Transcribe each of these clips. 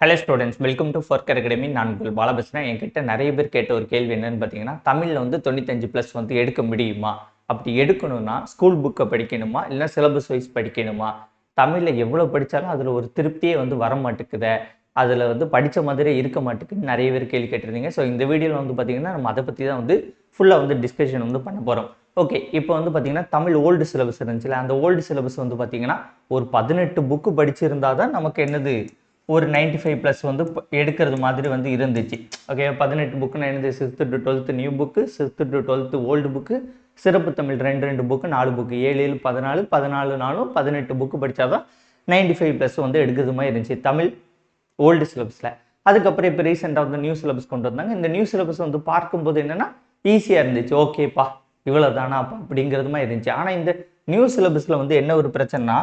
Hello students welcome to ஃபோர்க்கர் academy நான் உங்கள் பாலா பேசுகிறேன் என்கிட்ட நிறைய பேர் கேட்ட ஒரு கேள்வி என்னன்னு பார்த்தீங்கன்னா தமிழில் வந்து தொண்ணூத்தஞ்சு ப்ளஸ் வந்து எடுக்க முடியுமா? அப்படி எடுக்கணும்னா ஸ்கூல் புக்கை படிக்கணுமா? இல்லை சிலபஸ் வைஸ் படிக்கணுமா? தமிழில் எவ்வளோ படித்தாலும் அதில் ஒரு திருப்தியே வந்து வர மாட்டேங்குதே. அதில் வந்து படித்த மாதிரியே இருக்க மாட்டேங்குன்னு நிறைய பேர் கேள்வி கேட்டிருந்தீங்க. ஸோ இந்த வீடியோவில் வந்து பார்த்தீங்கன்னா நம்ம அதை பற்றி தான் வந்து ஃபுல்லாக வந்து டிஸ்கஷன் வந்து பண்ண போகிறோம் ஓகே இப்போ வந்து பார்த்தீங்கன்னா தமிழ் ஓல்டு சிலபஸ் இருந்துச்சுல அந்த ஓல்டு சிலபஸ் வந்து பார்த்தீங்கன்னா ஒரு பதினெட்டு புக்கு படிச்சிருந்தா தான் நமக்கு என்னது ஒரு 95 ஃபைவ் ப்ளஸ் வந்து எடுக்கிறது மாதிரி வந்து இருந்துச்சு. ஓகே பதினெட்டு புக்குன்னு என்னது? Sixth to twelfth new book sixth to twelfth old book சிறப்பு தமிழ் ரெண்டு ரெண்டு புக்கு நாலு புக்கு ஏழு ஏழு பதினாலு பதினாலு நாளும் பதினெட்டு புக்கு படித்தாதான் 95 ஃபைவ் ப்ளஸ் வந்து எடுக்கிறது மாதிரி இருந்துச்சு தமிழ் ஓல்டு சிலபஸில் அதுக்கப்புறம் இப்போ ரீசெண்டாக வந்து நியூ சிலபஸ் கொண்டு வந்தாங்க. இந்த நியூ சிலபஸ் வந்து பார்க்கும்போது என்னென்னா ஈஸியாக இருந்துச்சு. ஓகேப்பா இவ்வளோ தானாப்பா அப்படிங்கிறது மாதிரி இருந்துச்சு. ஆனால் இந்த நியூ சிலபஸில் வந்து என்ன ஒரு பிரச்சனைனா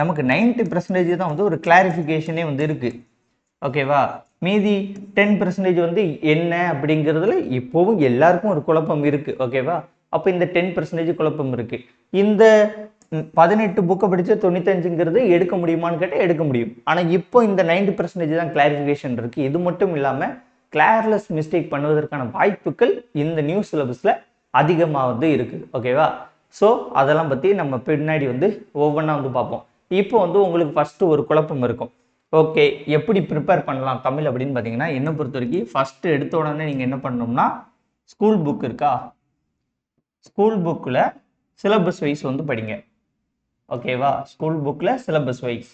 நமக்கு 90% பர்சன்டேஜ் தான் வந்து ஒரு கிளாரிஃபிகேஷனே வந்து இருக்குது ஓகேவா மீதி டென் பர்சன்டேஜ் வந்து என்ன அப்படிங்கிறதுல இப்போவும் எல்லாருக்கும் ஒரு குழப்பம் இருக்குது ஓகேவா அப்போ இந்த டென் பர்சன்டேஜ் குழப்பம் இருக்குது இந்த பதினெட்டு புக்கை படித்து தொண்ணூத்தஞ்சுங்கிறது எடுக்க முடியுமான்னு கேட்டால் எடுக்க முடியும். ஆனால் இப்போ இந்த 90% பர்சன்டேஜ் தான் கிளாரிஃபிகேஷன் இருக்குது இது மட்டும் இல்லாமல் கிளார்லெஸ் மிஸ்டேக் பண்ணுவதற்கான வாய்ப்புகள் இந்த நியூ சிலபஸில் அதிகமாக வந்து இருக்குது ஓகேவா ஸோ அதெல்லாம் பற்றி நம்ம பின்னாடி வந்து ஒவ்வொன்றா வந்து பார்ப்போம். இப்போ வந்து உங்களுக்கு ஃபஸ்ட்டு ஒரு குழப்பம் இருக்கும். ஓகே எப்படி ப்ரிப்பேர் பண்ணலாம் தமிழ் அப்படின்னு பார்த்தீங்கன்னா என்னை பொறுத்த வரைக்கும் ஃபஸ்ட்டு எடுத்த உடனே நீங்கள் என்ன பண்ணணும்னா ஸ்கூல் புக் இருக்கா? ஸ்கூல் புக்கில் சிலபஸ் வைஸ் வந்து படிங்க. ஓகேவா ஸ்கூல் புக்கில் சிலபஸ் வைஸ்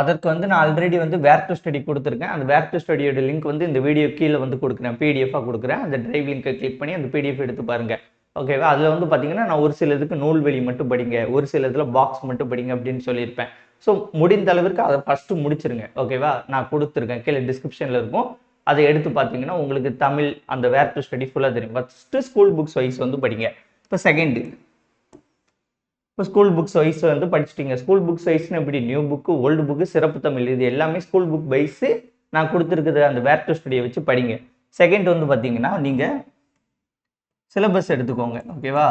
அதற்கு வந்து நான் ஆல்ரெடி வந்து வேர் டு ஸ்டடி கொடுத்துருக்கேன். அந்த வேர் டு ஸ்டடியோட லிங்க் வந்து இந்த வீடியோ கீழே வந்து கொடுக்குறேன். பிடிஎஃபாக கொடுக்குறேன். அந்த டிரைவ் லிங்கை கிளிக் பண்ணி அந்த பிடிஎஃப் எடுத்து பாருங்கள் ஓகேவா அதில் வந்து பார்த்தீங்கன்னா நான் ஒரு சில இதுக்கு நூல்வெளி மட்டும் படிங்க ஒரு சில இதில் பாக்ஸ் மட்டும் படிங்க அப்படின்னு சொல்லியிருப்பேன். ஸோ முடிந்த அளவிற்கு அதை ஃபஸ்ட்டு முடிச்சிருங்க. ஓகேவா நான் கொடுத்துருக்கேன். கீழே டிஸ்கிரிப்ஷனில் இருக்கும். அதை எடுத்து பார்த்தீங்கன்னா உங்களுக்கு தமிழ் அந்த வேர் டு ஸ்டடி ஃபுல்லாக தெரியும். ஃபஸ்ட்டு ஸ்கூல் புக்ஸ் வைஸ் வந்து படிங்க. இப்போ செகண்டு இப்போ ஸ்கூல் புக்ஸ் வைஸ் வந்து படிச்சிட்டீங்க. ஸ்கூல் புக்ஸ் வைஸ்னு எப்படி? நியூ புக்கு ஓல்டு புக்கு சிறப்பு தமிழ் இது எல்லாமே ஸ்கூல் புக் வைஸு நான் கொடுத்துருக்குது அந்த வேர் டு ஸ்டடியை வச்சு படிங்க. செகண்ட் வந்து பார்த்தீங்கன்னா நீங்கள் சிலபஸ் எடுத்துக்கோங்க ஓகேவா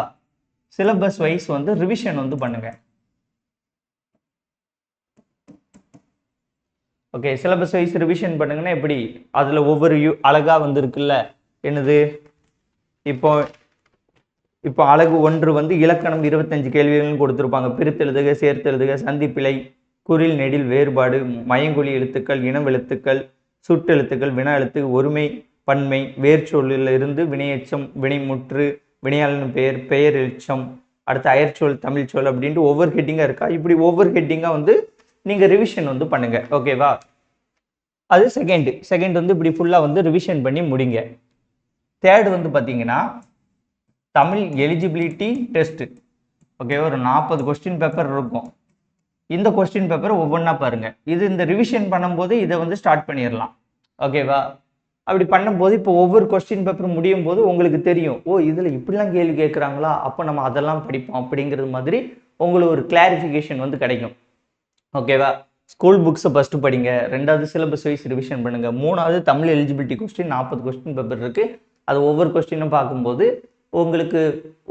சிலபஸ் வைஸ் வந்து ரிவிஷன் வந்து பண்ணுங்க. ஓகே சிலபஸ் வைஸ் ரிவிஷன் பண்ணுங்கன்னா எப்படி? அதில் ஒவ்வொரு யூ அழகாக வந்து இருக்குல்ல என்னது? இப்போ இப்போ அழகு ஒன்று வந்து இலக்கணம் இருபத்தஞ்சு கேள்விகளும் கொடுத்துருப்பாங்க. பிரித்தெழுதுக சேர்த்தெழுதுக சந்திப்பிழை குரில் நெடில் வேறுபாடு மயங்குழி எழுத்துக்கள் இனம் எழுத்துக்கள் சுட்டெழுத்துக்கள் வினா எழுத்து ஒருமை பன்மை வேர்ச்சொல்லில் இருந்து வினையெச்சம் வினைமுற்று வினையாளன் பெயர் பெயர் எச்சம் அடுத்து அயற்சொல் தமிழ்ச்சொல் அப்படின்ட்டு ஒவ்வொரு ஹெட்டிங்காக இருக்கா? இப்படி ஒவ்வொரு ஹெட்டிங்காக வந்து நீங்கள் ரிவிஷன் வந்து பண்ணுங்க. ஓகேவா அது செகண்ட் செகண்ட் வந்து இப்படி ஃபுல்லாக வந்து ரிவிஷன் பண்ணி முடிங்க. தேர்டு வந்து பார்த்தீங்கன்னா தமிழ் எலிஜிபிலிட்டி டெஸ்ட்டு ஓகே ஒரு நாற்பது கொஸ்டின் பேப்பர் இருக்கும். இந்த கொஸ்டின் பேப்பர் ஒவ்வொன்றா பாருங்கள் இது இந்த ரிவிஷன் பண்ணும்போது இதை வந்து ஸ்டார்ட் பண்ணிடலாம். ஓகேவா அப்படி பண்ணும்போது இப்போ ஒவ்வொரு கொஸ்டின் பேப்பர் முடியும் போது உங்களுக்கு தெரியும் ஓ இதில் இப்படிலாம் கேள்வி கேட்குறாங்களா? அப்போ நம்ம அதெல்லாம் படிப்போம் அப்படிங்கிறது மாதிரி உங்களுக்கு ஒரு கிளாரிஃபிகேஷன் வந்து கிடைக்கும். ஓகேவா ஸ்கூல் புக்ஸை ஃபஸ்ட்டு படிங்க. ரெண்டாவது சிலபஸ் வைஸ் ரிவிஷன் பண்ணுங்கள் மூணாவது தமிழ் எலிஜிபிலிட்டி கொஸ்டின் நாற்பது கொஸ்டின் பேப்பர் இருக்குது அது ஒவ்வொரு கொஸ்டினும் பார்க்கும்போது உங்களுக்கு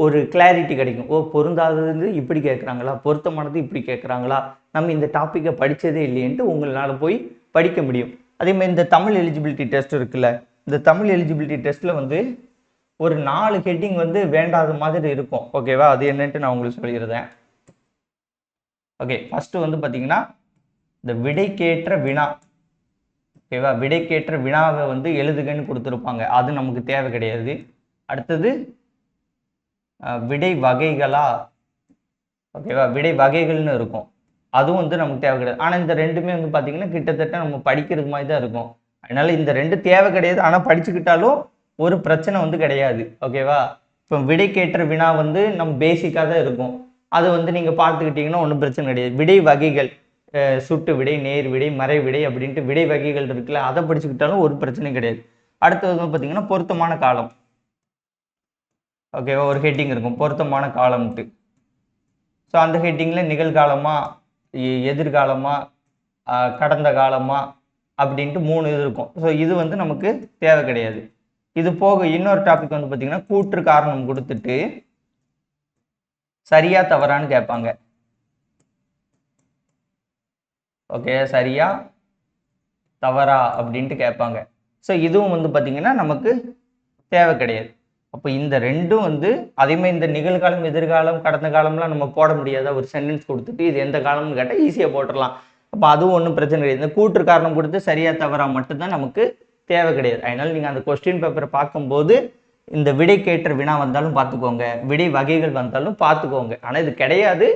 ஒரு கிளாரிட்டி கிடைக்கும். ஓ பொருந்தாதது இப்படி கேட்குறாங்களா? பொருத்தமானது இப்படி கேட்குறாங்களா? நம்ம இந்த டாப்பிக்கை படித்ததே இல்லையன்ட்டு உங்களால் போய் படிக்க முடியும். அதே மாதிரி இந்த தமிழ் எலிஜிபிலிட்டி டெஸ்ட் இருக்குல்ல இந்த தமிழ் எலிஜிபிலிட்டி டெஸ்ட்டில் வந்து ஒரு நாலு ஹெட்டிங் வந்து வேண்டாத மாதிரி இருக்கும். ஓகேவா அது என்னன்ட்டு நான் உங்களுக்கு சொல்லிடுறேன். ஓகே ஃபஸ்ட்டு வந்து பார்த்தீங்கன்னா இந்த விடைக்கேற்ற வினா. ஓகேவா விடைக்கேற்ற வினாவை வந்து எழுதுகன்னு கொடுத்துருப்பாங்க. அது நமக்கு தேவை கிடையாது. அடுத்தது விடை வகைகளா ஓகேவா விடை வகைகள்னு இருக்கும். அதுவும் வந்து நமக்கு தேவை கிடையாது. ஆனால் இந்த ரெண்டுமே வந்து பார்த்தீங்கன்னா கிட்டத்தட்ட நம்ம படிக்கிறது மாதிரி தான் இருக்கும். அதனால இந்த ரெண்டு தேவை கிடையாது. ஆனால் படிச்சுக்கிட்டாலும் ஒரு பிரச்சனை வந்து கிடையாது. ஓகேவா இப்போ விடைக்கேற்ற வினா வந்து நம்ம பேசிக்காக தான் இருக்கும். அது வந்து நீங்கள் பார்த்துக்கிட்டிங்கன்னா ஒன்றும் பிரச்சனை கிடையாது. விடை வகைகள் சுட்டு விடை நேர் விடை மறை விடை அப்படின்ட்டு விடை வகைகள் இருக்குல்ல அதை படிச்சுக்கிட்டாலும் ஒரு பிரச்சனையும் கிடையாது. அடுத்தது வந்து பார்த்தீங்கன்னா பொருத்தமான காலம். ஓகேவா ஒரு ஹெட்டிங் இருக்கும். பொருத்தமான காலம்ட்டு ஸோ அந்த ஹெட்டிங்கில் நிகழ்காலமாக எதிர்காலமாக கடந்த காலமாக அப்படின்ட்டு மூணு இது இருக்கும். ஸோ இது வந்து நமக்கு தேவை கிடையாது. இது போக இன்னொரு டாபிக் வந்து பார்த்திங்கன்னா கூற்று காரணம் கொடுத்துட்டு சரியா தவறான்னு கேட்பாங்க. ஓகே சரியா தவறா அப்படின்ட்டு கேட்பாங்க. ஸோ இதுவும் வந்து பார்த்திங்கன்னா நமக்கு தேவை கிடையாது. அப்போ இந்த ரெண்டும் வந்து அதேமே இந்த நிகழ்காலம் எதிர்காலம் கடந்த காலம்லாம் நம்ம போட முடியாத? ஒரு சென்டென்ஸ் கொடுத்துட்டு இது எந்த காலம்னு கேட்டால் ஈஸியாக போட்டுடலாம். அப்போ அதுவும் ஒன்றும் பிரச்சனை கிடையாது. இந்த கூற்று காரணம் கொடுத்து சரியாக தவறா மட்டும்தான் நமக்கு தேவை கிடையாது. அதனால் நீங்கள் அந்த கொஸ்டின் பேப்பரை பார்க்கும்போது இந்த விடை கேட்ட வினா வந்தாலும் பார்த்துக்கோங்க. விடை வகைகள் வந்தாலும் பார்த்துக்கோங்க. ஆனால் இது கிடையாது.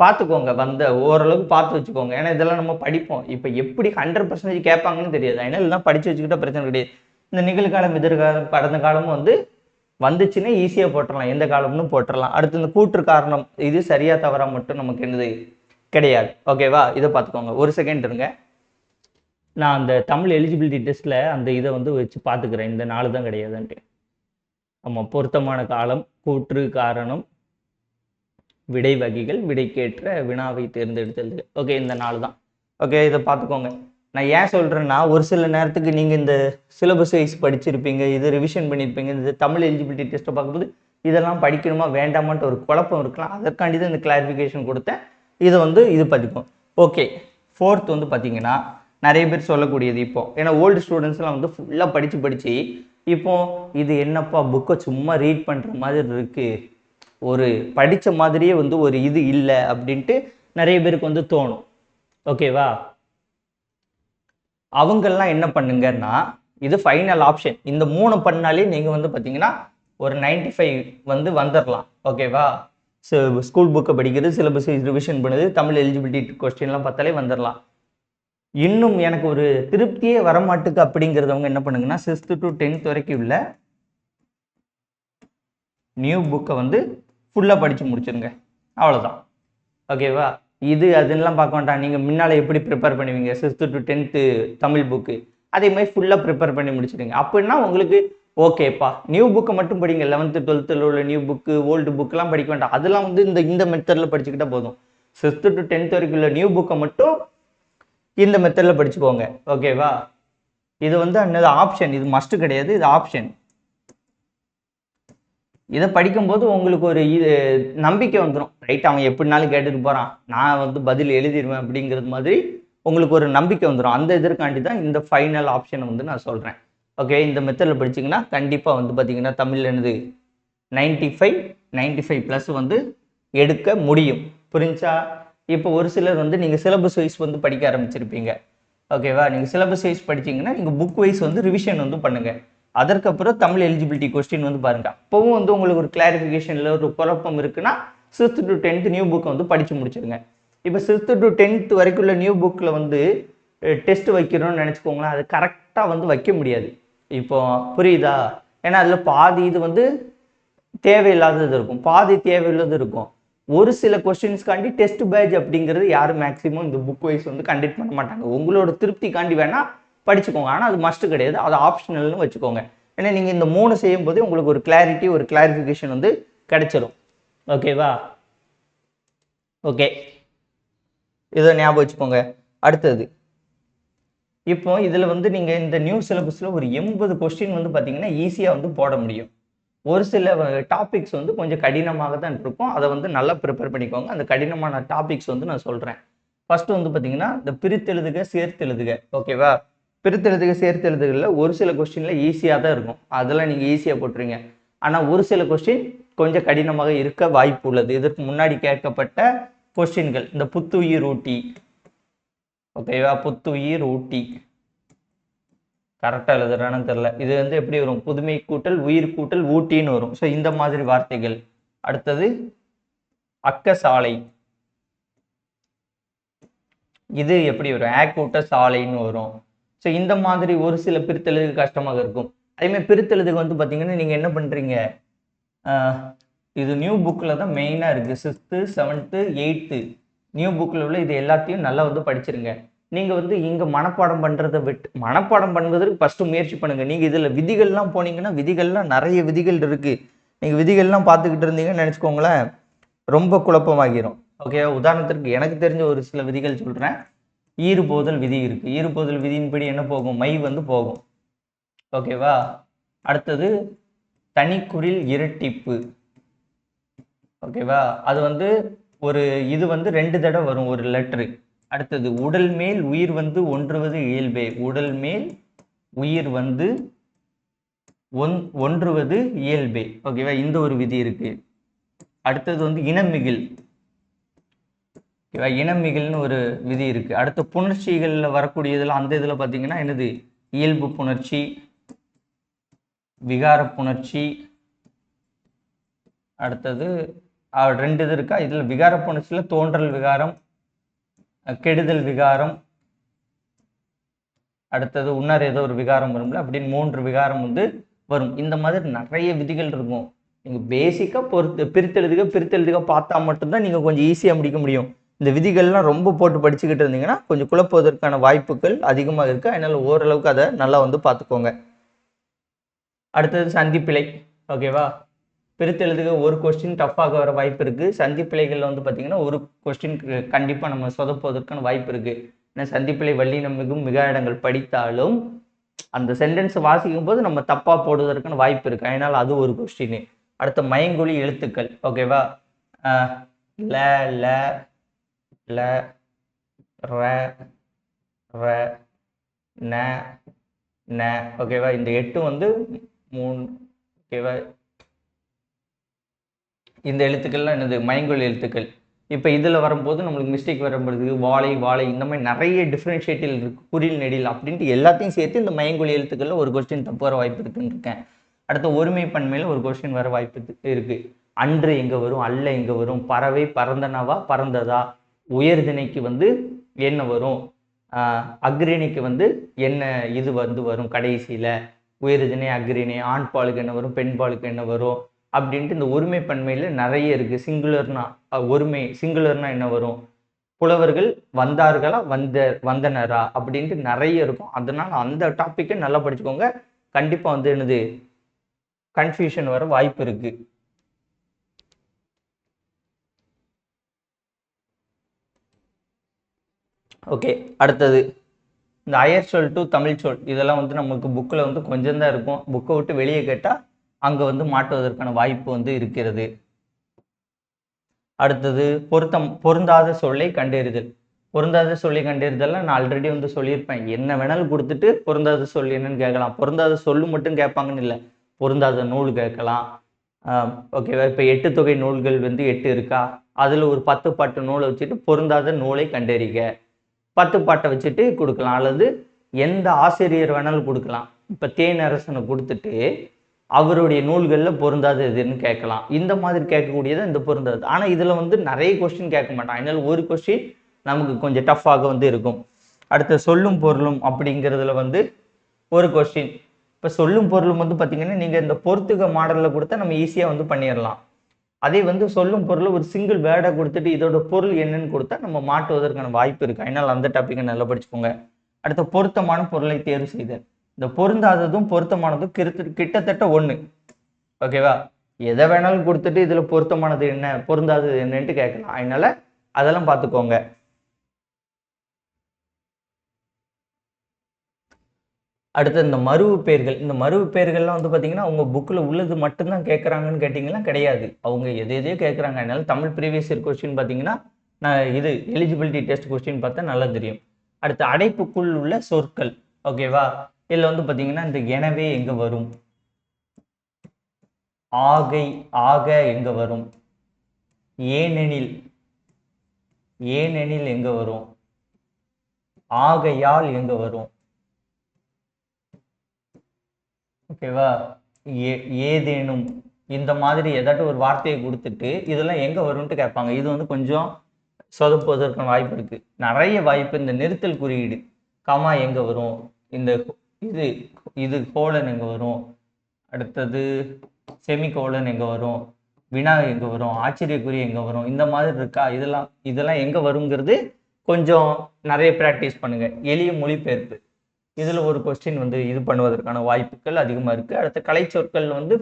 பார்த்துக்கோங்க. வந்த ஓரளவுக்கு பார்த்து வச்சுக்கோங்க. ஏன்னா இதெல்லாம் நம்ம படிப்போம். இப்போ எப்படி ஹண்ட்ரட் பர்சன்டேஜ் கேட்பாங்கன்னு தெரியாது. அதனால் இதெல்லாம் படித்து வச்சுக்கிட்ட பிரச்சனை கிடையாது. இந்த நிகழ்காலம் எதிர்காலம் கடந்த காலமும் வந்து வந்துச்சுன்னா ஈஸியாக போட்டுடலாம் எந்த காலம்னு போட்டுடலாம் அடுத்து இந்த கூற்று காரணம் இது சரியா தவறா மட்டும் நமக்கு என்னது கிடையாது. ஓகேவா இதை பார்த்துக்கோங்க. ஒரு செகண்ட் இருங்க. நான் அந்த தமிழ் எலிஜிபிலிட்டி டெஸ்ட்டில் அந்த இதை வந்து வச்சு பார்த்துக்கிறேன். இந்த நாலு தான் கிடையாதுன்ட்டு. ஆமாம் பொருத்தமான காலம் கூற்று காரணம் விடை வகைகள் விடைக்கேற்ற வினாவை தேர்ந்தெடுத்தது ஓகே இந்த நாலு தான். ஓகே இதை பார்த்துக்கோங்க. நான் ஏன் சொல்கிறேன்னா ஒரு சில நேரத்துக்கு நீங்கள் இந்த சிலபஸ் வைஸ் படிச்சிருப்பீங்க இது ரிவிஷன் பண்ணியிருப்பீங்க இந்த தமிழ் எலிஜிபிலிட்டி டெஸ்ட்டை பார்க்கும்போது இதெல்லாம் படிக்கணுமா வேண்டாமான்ட்டு ஒரு குழப்பம் இருக்கலாம். அதற்காண்டி தான் இந்த கிளாரிஃபிகேஷன் கொடுத்தேன். இதை வந்து இது பார்த்துக்கோங்க ஓகே ஃபோர்த் வந்து பார்த்தீங்கன்னா நிறைய பேர் சொல்லக்கூடியது இப்போ. ஏன்னா ஓல்டு ஸ்டூடெண்ட்ஸ்லாம் வந்து ஃபுல்லாக படித்து படித்து இப்போ இது என்னப்பா புக்கை சும்மா ரீட் பண்ணுற மாதிரி இருக்குது ஒரு படித்த மாதிரியே வந்து ஒரு இது இல்லை அப்படின்ட்டு நிறைய பேருக்கு வந்து தோணும். ஓகேவா அவங்கெல்லாம் என்ன பண்ணுங்கன்னா இது ஃபைனல் ஆப்ஷன் இந்த மூணு பண்ணாலே நீங்கள் வந்து பார்த்தீங்கன்னா ஒரு 95 ஃபைவ் வந்து வந்துடலாம் ஓகேவா ஸோ ஸ்கூல் புக்கை படிக்கிறது சிலபஸ் ரிவிஷன் பண்ணுது தமிழ் எலிஜிபிலிட்டி கொஸ்டின்லாம் பார்த்தாலே வந்துடலாம் இன்னும் எனக்கு ஒரு திருப்தியே வரமாட்டுக்கு அப்படிங்கிறதவங்க என்ன பண்ணுங்கன்னா சிக்ஸ்த்து டு டென்த் வரைக்கும் உள்ள நியூ புக்கை வந்து ஃபுல்லாக படித்து முடிச்சிருங்க. அவ்வளோதான் ஓகேவா இது அதெல்லாம் பார்க்க வேண்டாம் நீங்கள் முன்னால் எப்படி ப்ரிப்பேர் பண்ணுவீங்க? Sixth to tenth Tamil book அதே மாதிரி ஃபுல்லாக ப்ரிப்பேர் பண்ணி முடிச்சிடுங்க. அப்படின்னா உங்களுக்கு ஓகேப்பா நியூ புக்கை மட்டும் படிங்க. லெவன்த்து டுவெல்த்தில் உள்ள நியூ புக்கு ஓல்டு புக்கெலாம் படிக்க வேண்டாம். அதெல்லாம் வந்து இந்த இந்த மெத்தடில் படிச்சுக்கிட்டால் போதும். சிக்ஸ்த்து டு டென்த் வரைக்கும் உள்ள நியூ புக்கை மட்டும் இந்த மெத்தடில் படிச்சுக்கோங்க. ஓகேவா இது வந்து அன்னது ஆப்ஷன் இது மஸ்ட்டு கிடையாது. இது ஆப்ஷன் இதை படிக்கும்போது உங்களுக்கு ஒரு இது நம்பிக்கை வந்துடும் ரைட் அவன் எப்படினாலும் கேட்டுட்டு போகிறான் நான் வந்து பதில் எழுதிடுவேன் அப்படிங்கிறது மாதிரி உங்களுக்கு ஒரு நம்பிக்கை வந்துடும் அந்த இதற்காண்டி தான் இந்த ஃபைனல் ஆப்ஷனை வந்து நான் சொல்கிறேன் ஓகே இந்த மெத்தடில் படிச்சீங்கன்னா கண்டிப்பாக வந்து பார்த்திங்கன்னா தமிழ் என்னது? Ninety five ninety five plus வந்து எடுக்க முடியும். புரிஞ்சா? இப்போ ஒரு சிலர் வந்து நீங்கள் சிலபஸ் வைஸ் வந்து படிக்க ஆரம்பிச்சிருப்பீங்க. ஓகேவா நீங்கள் சிலபஸ் வைஸ் படிச்சீங்கன்னா நீங்கள் புக் வைஸ் வந்து ரிவிஷன் வந்து பண்ணுங்கள் அதற்கப்புறம் தமிழ் எலிஜிபிலிட்டி கொஸ்டின் வந்து பாருங்க. அப்பவும் வந்து உங்களுக்கு ஒரு கிளாரிஃபிகேஷனில் ஒரு குழப்பம் இருக்குன்னா சிக்ஸ்த் டு டென்த் நியூ புக்கை வந்து படித்து முடிச்சிருங்க. இப்போ சிக்ஸ்த் டு டென்த் வரைக்குள்ள நியூ புக்கில் வந்து டெஸ்ட் வைக்கிறோம்னு நினச்சிக்கோங்களேன் அது கரெக்டாக வந்து வைக்க முடியாது. இப்போ புரியுதா? ஏன்னா அதில் பாதி இது வந்து தேவையில்லாதது இருக்கும். பாதி தேவையில்லாதது இருக்கும். ஒரு சில கொஸ்டின்ஸ்க்காண்டி டெஸ்ட் பேட்ச் அப்படிங்கிறது யாரும் மேக்ஸிமம் இந்த புக் வைஸ் வந்து கண்டக்ட் பண்ண மாட்டாங்க. உங்களோட திருப்திக்காண்டி வேணால் படிச்சுக்கோங்க. ஆனால் அது மஸ்ட்டு கிடையாது. அது ஆப்ஷனல்னு வச்சுக்கோங்க. ஏன்னா நீங்கள் இந்த மூணு செய்யும்போது உங்களுக்கு ஒரு கிளாரிட்டி ஒரு கிளாரிஃபிகேஷன் வந்து கிடைச்சிரும். ஓகேவா ஓகே இதை ஞாபகம் வச்சுக்கோங்க. அடுத்தது. இப்போ இதில் வந்து நீங்கள் இந்த நியூ சிலபஸில் ஒரு எண்பது கொஸ்டின் வந்து பார்த்தீங்கன்னா ஈஸியாக வந்து போட முடியும். ஒரு சில டாபிக்ஸ் வந்து கொஞ்சம் கடினமாக தான் இருக்கும். அதை வந்து நல்லா ப்ரிப்பேர் பண்ணிக்கோங்க. அந்த கடினமான டாபிக்ஸ் வந்து நான் சொல்கிறேன் ஃபஸ்ட்டு வந்து பார்த்தீங்கன்னா இந்த பிரித்தெழுதுக சேர்த்தெழுதுக. ஓகேவா பிரித்தெழுதுக சேர்த்தெழுதுகளில் ஒரு சில கொஸ்டினில் ஈஸியாக தான் இருக்கும். அதெல்லாம் நீங்கள் ஈஸியாக போட்டுருங்க. ஆனால் ஒரு சில கொஸ்டின் கொஞ்சம் கடினமாக இருக்க வாய்ப்பு உள்ளது. இதற்கு முன்னாடி கேட்கப்பட்ட கொஸ்டின்கள் இந்த புத்துயிர் ஊட்டி. ஓகேவா புத்துயிர் ஊட்டி. கரெக்டாக எழுதுறான்னு தெரில இது வந்து எப்படி வரும்? புதுமை கூட்டல் உயிர் கூட்டல் ஊட்டின்னு வரும். ஸோ இந்த மாதிரி வார்த்தைகள். அடுத்தது அக்க சாலை. இது எப்படி வரும்? ஆக்கூட்ட கூட்ட சாலைன்னு வரும். ஸோ இந்த மாதிரி ஒரு சில பிரித்தெழுதுக்கு கஷ்டமாக இருக்கும். அதேமாதிரி பிரித்தெழுதுக்கு வந்து பார்த்தீங்கன்னா நீங்கள் என்ன பண்ணுறீங்க இது நியூ புக்கில் தான் மெயினாக இருக்குது சிக்ஸ்த்து செவன்த்து எயித்து நியூ புக்கில் உள்ள இது எல்லாத்தையும் நல்லா வந்து படிச்சிருங்க. நீங்கள் வந்து இங்கே மனப்பாடம் பண்ணுறதை விட்டு மனப்பாடம் பண்ணுவதற்கு ஃபஸ்ட்டு முயற்சி பண்ணுங்கள் நீங்கள் இதில் விதிகள்லாம் போனீங்கன்னா விதிகள்லாம் நிறைய விதிகள் இருக்குது நீங்கள் விதிகள்லாம் பார்த்துக்கிட்டு இருந்தீங்கன்னு நினச்சிக்கோங்களேன் ரொம்ப குழப்பமாகிரும். ஓகே உதாரணத்திற்கு எனக்கு தெரிஞ்ச ஒரு சில விதிகள் சொல்கிறேன் ஈறுபோதல் விதி இருக்குது ஈறுபோதல் விதியின்படி என்ன போகும்? மை வந்து போகும். ஓகேவா அடுத்தது தனிக்குறில் இரட்டிப்பு. ஓகேவா அது வந்து ஒரு இது வந்து ரெண்டு தடவை வரும் ஒரு லெட்ரு அடுத்தது உடல் மேல் உயிர் வந்து ஒன்றுவது இயல்பே. உடல் மேல் உயிர் வந்து ஒன் ஒன்றுவது இயல்பே. ஓகேவா இந்த ஒரு விதி இருக்கு. அடுத்தது வந்து இனமிகில். ஓகேவா இனமிகில்னு ஒரு விதி இருக்குது அடுத்த புணர்ச்சிகளில் வரக்கூடியதில் அந்த இதில் பார்த்தீங்கன்னா என்னது? இயல்பு புணர்ச்சி விகார புணர்ச்சி. அடுத்தது ரெண்டு இது இருக்கா? இதில் விகார புணர்ச்சியில் தோன்றல் விகாரம் கெடுதல் விகாரம். அடுத்தது உன்னர் ஏதோ ஒரு விகாரம் வரும்ல அப்படின்னு மூன்று விகாரம் வந்து வரும். இந்த மாதிரி நிறைய விதிகள் இருக்கும். நீங்கள் பேசிக்காக பொறுத்து பிரித்தெழுதுக பிரித்தெழுதுக பார்த்தா மட்டும்தான் நீங்கள் கொஞ்சம் ஈஸியாக முடிக்க முடியும். இந்த விதிகள்லாம் ரொம்ப போட்டு படிச்சுக்கிட்டு இருந்தீங்கன்னா கொஞ்சம் குழப்புவதற்கான வாய்ப்புகள் அதிகமாக இருக்குது அதனால் ஓரளவுக்கு அதை நல்லா வந்து பார்த்துக்கோங்க. அடுத்தது சந்திப்பிழை ஓகேவா? பிரித்தெழுதுக ஒரு கொஸ்டின் டஃப்பாக வர வாய்ப்பு இருக்குது சந்திப்பிழைகளில் வந்து பார்த்தீங்கன்னா ஒரு கொஸ்டின் கண்டிப்பாக நம்ம சொதப்புவதற்கான வாய்ப்பு இருக்குது ஏன்னா சந்திப்பிழை வள்ளி மிகவும் மிக இடங்கள் படித்தாலும் அந்த சென்டென்ஸ் வாசிக்கும் போது நம்ம தப்பாக போடுவதற்கான வாய்ப்பு இருக்குது அதனால் அது ஒரு கொஸ்டின் அடுத்த மயங்கொழி எழுத்துக்கள். ஓகேவா? ல ல ல ர ர ந ந. ஓகேவா இந்த எட்டு வந்து மூணு. ஓகேவா இந்த எழுத்துக்கள்லாம் என்னது? மயங்கொழி எழுத்துக்கள். இப்போ இதில் வரும்போது நம்மளுக்கு மிஸ்டேக் வரும்பொழுது வாழை வாழை இந்த மாதிரி நிறைய டிஃப்ரென்ஷியேட்டில் இருக்கு. குறில் நெடில் அப்படின்ட்டு எல்லாத்தையும் சேர்த்து இந்த மயங்கொழி எழுத்துக்களில் ஒரு கொஸ்டின் தப்பு வர வாய்ப்பு இருக்குன்னு இருக்கேன். அடுத்து ஒருமை பன்மையில் ஒரு கொஸ்டின் வர வாய்ப்பு இருக்குது அன்று எங்கே வரும்? அல்ல எங்கே வரும்? பறவை பறந்தனவா? பறந்ததா? உயர்திணைக்கு வந்து என்ன வரும்? அக்ரிணிக்கு வந்து என்ன இது வந்து வரும் கடைசியில்? உயர்திணை அக்ரிணை ஆண் பாலுக்கு என்ன வரும்? பெண் பாலுக்கு என்ன வரும்? அப்படின்ட்டு இந்த ஒருமை பன்மையில் நிறைய இருக்குது சிங்குலர்னா ஒருமை சிங்குலர்னா என்ன வரும்? புலவர்கள் வந்தார்களா? வந்த வந்தனரா? அப்படின்ட்டு நிறைய இருக்கும். அதனால அந்த டாப்பிக்கை நல்லா படிச்சுக்கோங்க. கண்டிப்பாக வந்து என்னது? கன்ஃபியூஷன் வர வாய்ப்பு இருக்கு. ஓகே அடுத்தது. இந்த அயர் சொல் டு தமிழ் சொல் இதெல்லாம் வந்து நமக்கு புக்கில் வந்து கொஞ்சம் தான் இருக்கும். புக்கை விட்டு வெளியே கேட்டால் அங்கே வந்து மாட்டுவதற்கான வாய்ப்பு வந்து இருக்கிறது. அடுத்தது பொருத்தம் பொருந்தாத சொல்லை கண்டறிதல். பொருந்தாத சொல்லை கண்டறிதல்லாம் நான் ஆல்ரெடி வந்து சொல்லியிருப்பேன். என்ன வேணாலும் கொடுத்துட்டு பொருந்தாத சொல் என்னன்னு கேட்கலாம். பொருந்தாத சொல்லு மட்டும் கேட்பாங்கன்னு இல்லை. பொருந்தாத நூல் கேட்கலாம். ஓகேவா இப்போ எட்டு தொகை நூல்கள் வந்து எட்டு இருக்கா? அதில் ஒரு பத்து பாட்டு நூலை வச்சுட்டு பொருந்தாத நூலை கண்டறிக. பத்து பாட்டை வச்சுட்டு கொடுக்கலாம். அல்லது எந்த ஆசிரியர் வேணாலும் கொடுக்கலாம். இப்போ தேனரசனை கொடுத்துட்டு அவருடைய நூல்களில் பொருந்தாது எதுன்னு கேட்கலாம். இந்த மாதிரி கேட்கக்கூடியது இந்த பொருந்தாது. ஆனால் இதில் வந்து நிறைய கொஸ்டின் கேட்க மாட்டான் அதனால ஒரு கொஸ்டின் நமக்கு கொஞ்சம் டஃப்பாக வந்து இருக்கும். அடுத்த சொல்லும் பொருளும் அப்படிங்கிறதுல வந்து ஒரு கொஸ்டின் இப்போ சொல்லும் பொருளும் வந்து பார்த்தீங்கன்னா நீங்கள் இந்த பொறுத்துக மாடலில் கொடுத்தா நம்ம ஈஸியாக வந்து பண்ணிடலாம். அதே வந்து சொல்லும் பொருள் ஒரு சிங்கிள் வேர்டை கொடுத்துட்டு இதோட பொருள் என்னன்னு கொடுத்தா நம்ம மாட்டுவதற்கான வாய்ப்பு இருக்கு. அதனால் அந்த டாப்பிக்கை நல்லா படிச்சுக்கோங்க. அடுத்த பொருத்தமான பொருளை தேர்வு செய்தல். இந்த பொருந்தாததும் பொருத்தமானதும் கிட்டத்தட்ட ஒன்று ஓகேவா எதை வேணாலும் கொடுத்துட்டு இதில் பொருத்தமானது என்ன? பொருந்தாதது என்னன்ட்டு கேட்கலாம். அதனால அதெல்லாம் பார்த்துக்கோங்க. அடுத்து இந்த மருவு பெயர்கள் இந்த மருவு பெயர்கள்லாம் வந்து பார்த்தீங்கன்னா அவங்க புக்கில் உள்ளது மட்டும்தான் கேட்குறாங்கன்னு கேட்டிங்கன்னா கிடையாது. அவங்க எது எதையோ கேட்குறாங்க அதனால தமிழ் ப்ரீவியஸ் இயர் கொஸ்டின் பார்த்தீங்கன்னா நான் இது எலிஜிபிலிட்டி டெஸ்ட் கொஸ்டின் பார்த்தா நல்லா தெரியும். அடுத்து அடைப்புக்குள் உள்ள சொற்கள் ஓகேவா இதில் வந்து பார்த்தீங்கன்னா இந்த எனவே எங்கே வரும்? ஆகை ஆக எங்கே வரும்? ஏனெனில் ஏனெனில் எங்கே வரும்? ஆகையால் எங்கே வரும்? ஓகேவா? ஏ ஏதேனும் இந்த மாதிரி ஏதாட்டும் ஒரு வார்த்தையை கொடுத்துட்டு இதெல்லாம் எங்கே வரும்ன்ட்டு கேட்பாங்க. இது வந்து கொஞ்சம் சொதப்புவதற்கான வாய்ப்பு இருக்குது நிறைய வாய்ப்பு இந்த நிறுத்தல் குறியீடு. கமா எங்கே வரும்? இந்த இது இது கோலன் எங்கே வரும்? அடுத்தது செமி கோலன் எங்கே வரும்? வினா எங்கே வரும்? ஆச்சரியக்குறி எங்கே வரும்? இந்த மாதிரி இருக்கா? இதெல்லாம் இதெல்லாம் எங்கே வருங்கிறது கொஞ்சம் நிறைய ப்ராக்டிஸ் பண்ணுங்கள் எளிய மொழிபெயர்ப்பு. இதில் ஒரு கொஸ்டின் வந்து இது பண்ணுவதற்கான வாய்ப்புகள் அதிகமாக இருக்குது அடுத்த கலை சொற்கள் வந்து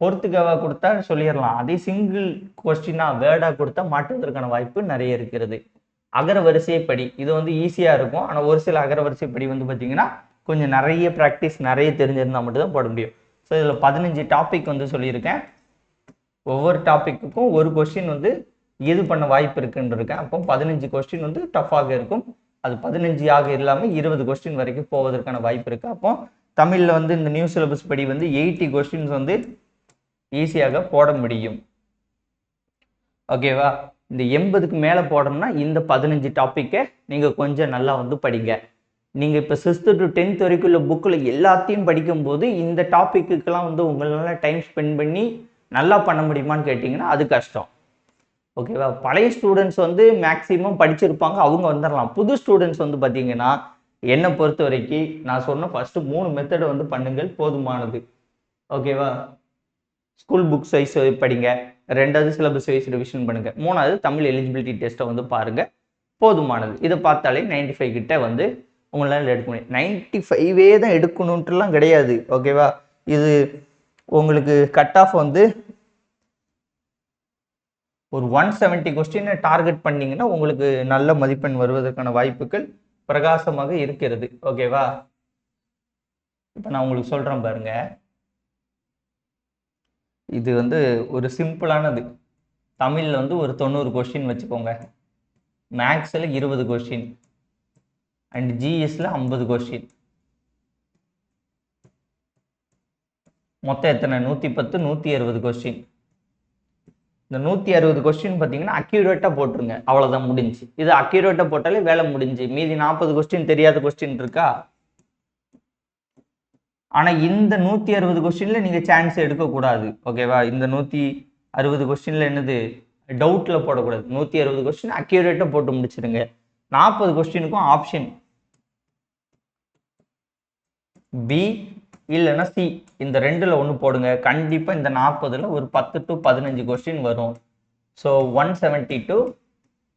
பொறுத்துக்கவா கொடுத்தா சொல்லிடலாம். அதே சிங்கிள் கொஸ்டினாக வேர்டாக கொடுத்தா மாற்றுவதற்கான வாய்ப்பு நிறைய இருக்கிறது. அகர வரிசைப்படி இது வந்து ஈஸியாக இருக்கும். ஆனால் ஒரு சில அகர வரிசைப்படி வந்து பார்த்தீங்கன்னா கொஞ்சம் நிறைய ப்ராக்டிஸ் நிறைய தெரிஞ்சிருந்தால் மட்டும்தான் போட முடியும். ஸோ இதில் பதினஞ்சு டாபிக் வந்து சொல்லியிருக்கேன். ஒவ்வொரு டாப்பிக்குக்கும் ஒரு கொஸ்டின் வந்து இது பண்ண வாய்ப்பு இருக்குன்னு இருக்கேன். அப்போ பதினஞ்சு கொஸ்டின் வந்து டஃப்பாக இருக்கும். அது பதினஞ்சு ஆக இல்லாமல் இருபது கொஸ்டின் வரைக்கும் போவதற்கான வாய்ப்பு இருக்குது அப்போ தமிழில் வந்து இந்த நியூ சிலபஸ் படி வந்து எயிட்டி கொஸ்டின்ஸ் வந்து ஈஸியாக போட முடியும். ஓகேவா இந்த எண்பதுக்கு மேலே போடணும்னா இந்த பதினஞ்சு டாப்பிக்கை நீங்கள் கொஞ்சம் நல்லா வந்து படிங்க. நீங்கள் இப்போ சிக்ஸ்த்து டு டென்த் வரைக்கும் உள்ள புக்கில் எல்லாத்தையும் படிக்கும்போது இந்த டாப்பிக்குக்கெல்லாம் வந்து உங்களால் டைம் ஸ்பெண்ட் பண்ணி நல்லா பண்ண முடியுமான்னு கேட்டிங்கன்னா அது கஷ்டம். ஓகேவா பழைய ஸ்டூடெண்ட்ஸ் வந்து மேக்ஸிமம் படிச்சிருப்பாங்க அவங்க வந்துடலாம் புது ஸ்டூடெண்ட்ஸ் வந்து பார்த்தீங்கன்னா என்னை பொறுத்த வரைக்கும் நான் சொன்ன ஃபஸ்ட்டு மூணு மெத்தடை வந்து பண்ணுங்கள் போதுமானது. ஓகேவா ஸ்கூல் புக் சைஸ் படிங்க. ரெண்டாவது சிலபஸ் வைஸ் ரிவிஷன் பண்ணுங்கள் மூணாவது தமிழ் எலிஜிபிலிட்டி டெஸ்ட்டை வந்து பாருங்கள் போதுமானது. இதை பார்த்தாலே நைன்டி ஃபைவ் கிட்ட வந்து உங்களால் எடுக்க முடியும். நைன்டி ஃபைவே தான் எடுக்கணுன்ட்டுலாம் கிடையாது. ஓகேவா இது உங்களுக்கு கட் ஆஃப் வந்து ஒரு ஒன் செவன்ட்டி கொஸ்டினை டார்கெட் பண்ணிங்கன்னா உங்களுக்கு நல்ல மதிப்பெண் வருவதற்கான வாய்ப்புகள் பிரகாசமாக இருக்கிறது. ஓகேவா இப்போ நான் உங்களுக்கு சொல்கிறேன் பாருங்க. இது வந்து ஒரு சிம்பிளானது தமிழில் வந்து ஒரு தொண்ணூறு கொஸ்டின் வச்சுக்கோங்க. மேக்ஸில் இருபது கொஸ்டின் அண்ட் ஜிஎஸ்ல ஐம்பது கொஸ்டின் மொத்தம் எத்தனை? நூற்றி பத்து நூற்றி அறுபது கொஸ்டின் இந்த நூற்றி அறுபது கொஸ்டின் பார்த்தீங்கன்னா அக்யூரேட்டாக போட்டுருங்க. அவ்வளோதான் முடிஞ்சு. இது அக்யூரேட்டாக போட்டாலே வேலை முடிஞ்சு. மீதி நாற்பது கொஸ்டின் தெரியாத கொஸ்டின் இருக்கா? ஆனால் இந்த நூற்றி அறுபது கொஸ்டினில் நீங்கள் சான்ஸ் எடுக்கக்கூடாது ஓகேவா இந்த நூற்றி அறுபது கொஸ்டினில் என்னது? டவுட்டில் போடக்கூடாது. நூற்றி அறுபது கொஸ்டின் அக்யூரேட்டாக போட்டு முடிச்சிருங்க. நாற்பது கொஸ்டினுக்கும் ஆப்ஷன் பி இல்லைன்னா சி இந்த ரெண்டில் ஒன்று போடுங்க. கண்டிப்பாக இந்த நாற்பதில் ஒரு பத்து டு பதினஞ்சு கொஸ்டின் வரும். So one seventy to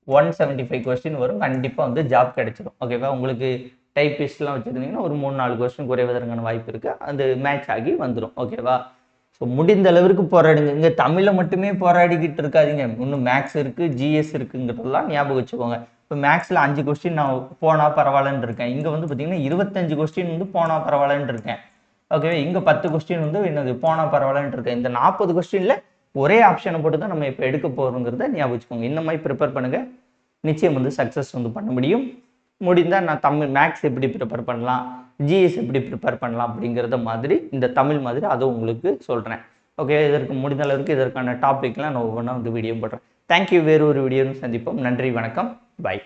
one seventy five question வரும். கண்டிப்பாக வந்து ஜாப் கிடைச்சிடும் ஓகேவா உங்களுக்கு டைப்பிஸ்ட்லாம் வச்சுருந்தீங்கன்னா ஒரு மூணு நாலு கொஸ்டின் குறைவதற்கான வாய்ப்பு இருக்குது அது மேட்ச் ஆகி வந்துடும் ஓகேவா ஸோ முடிந்த அளவிற்கு போராடுங்க. இங்கே தமிழை மட்டுமே போராடிக்கிட்டு இருக்காதிங்க. இன்னும் மேக்ஸ் இருக்குது ஜிஎஸ் இருக்குங்கிறதெல்லாம் ஞாபகம் வச்சுக்கோங்க. இப்போ மேக்ஸில் அஞ்சு கொஸ்டின் நான் போனால் பரவாயில்லன்னு இருக்கேன். இங்கே வந்து பார்த்தீங்கன்னா இருபத்தஞ்சு கொஸ்டின் வந்து போனால் பரவாயில்லன்னு இருக்கேன். ஓகேவே? இங்கே பத்து கொஸ்டின் வந்து என்னது? போனால் பரவாயில்லன்னு இருக்கேன் இந்த நாற்பது கொஸ்டினில் ஒரே ஆப்ஷனை போட்டு தான் நம்ம இப்போ எடுக்க போகிறோங்கிறத ஞாபகம் வச்சுக்கோங்க. இந்த மாதிரி ப்ரிப்பேர் பண்ணுங்கள் நிச்சயம் வந்து சக்ஸஸ் வந்து பண்ண முடியும். முடிந்தால் நான் தமிழ் மேக்ஸ் எப்படி ப்ரிப்பேர் பண்ணலாம்? ஜிஎஸ் எப்படி ப்ரிப்பேர் பண்ணலாம்? அப்படிங்கிறத மாதிரி இந்த தமிழ் மாதிரி அதை உங்களுக்கு சொல்கிறேன் ஓகே இதற்கு முடிந்த அளவுக்கு இதற்கான டாப்பிக்லாம் நான் ஒவ்வொன்றா வந்து வீடியோ போடுறேன். தேங்க்யூ வேறு ஒரு வீடியோன்னு சந்திப்போம். நன்றி வணக்கம். பை